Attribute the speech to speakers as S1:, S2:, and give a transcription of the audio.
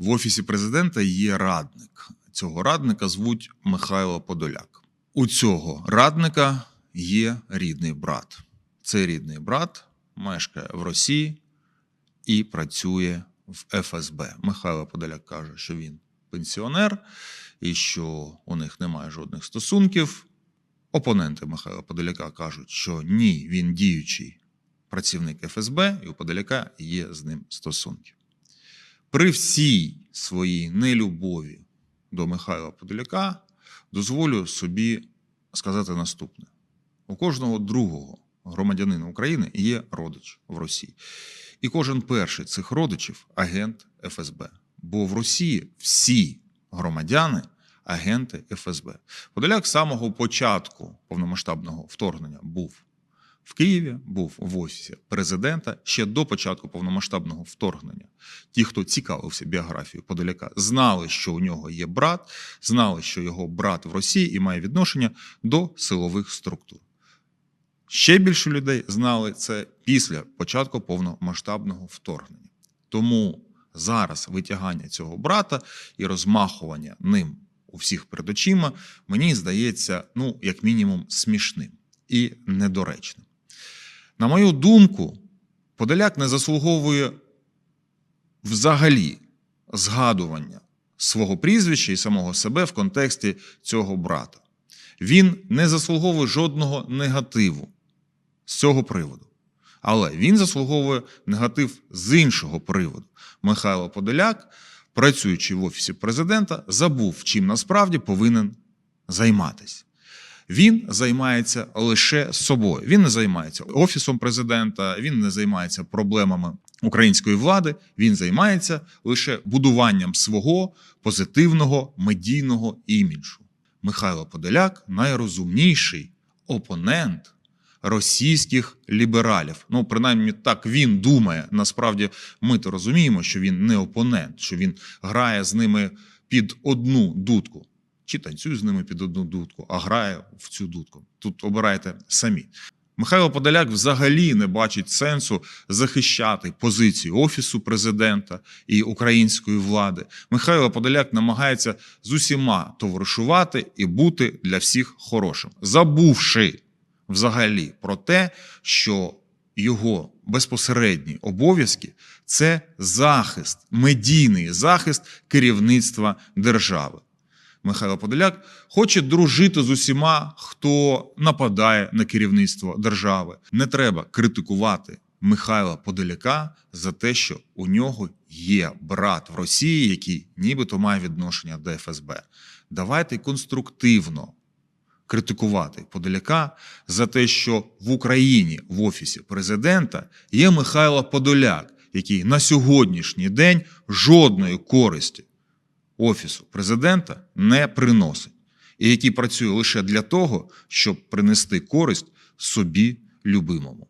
S1: В офісі президента є радник. Цього радника звуть Михайло Подоляк. У цього радника є рідний брат. Цей рідний брат мешкає в Росії і працює в ФСБ. Михайло Подоляк каже, що він пенсіонер і що у них немає жодних стосунків. Опоненти Михайла Подоляка кажуть, що ні, він діючий працівник ФСБ, і у Подоляка є з ним стосунки. При всій своїй нелюбові до Михайла Подоляка дозволю собі сказати наступне: у кожного другого громадянина України є родич в Росії. І кожен перший цих родичів агент ФСБ. Бо в Росії всі громадяни агенти ФСБ. Подоляк з самого початку повномасштабного вторгнення був в Києві, був в офісі президента ще до початку повномасштабного вторгнення. Ті, хто цікавився біографією Подоляка, знали, що у нього є брат, знали, що його брат в Росії і має відношення до силових структур. Ще більше людей знали це після початку повномасштабного вторгнення. Тому зараз витягання цього брата і розмахування ним у всіх перед очима мені здається, ну, як мінімум, смішним і недоречним. На мою думку, Подоляк не заслуговує взагалі згадування свого прізвища і самого себе в контексті цього брата. Він не заслуговує жодного негативу з цього приводу. Але він заслуговує негатив з іншого приводу. Михайло Подоляк, працюючи в офісі президента, забув, чим насправді повинен займатися. Він займається лише собою. Він не займається офісом президента, він не займається проблемами української влади. Він займається лише будуванням свого позитивного медійного іміджу. Михайло Подоляк найрозумніший опонент російських лібералів. Ну, принаймні, так він думає. Насправді, ми то розуміємо, що він не опонент, що він грає з ними під одну дудку. Чи танцює з ними під одну дудку, а грає в цю дудку. Тут обирайте самі. Михайло Подоляк взагалі не бачить сенсу захищати позицію офісу президента і української влади. Михайло Подоляк намагається з усіма товаришувати і бути для всіх хорошим, забувши взагалі про те, що його безпосередні обов'язки це захист, медійний захист керівництва держави. Михайло Подоляк хоче дружити з усіма, хто нападає на керівництво держави. Не треба критикувати Михайла Подоляка за те, що у нього є брат в Росії, який нібито має відношення до ФСБ. Давайте конструктивно критикувати Подоляка за те, що в Україні в офісі президента є Михайло Подоляк, який на сьогоднішній день жодної користі офісу президента не приносить, і який працює лише для того, щоб принести користь собі любимому.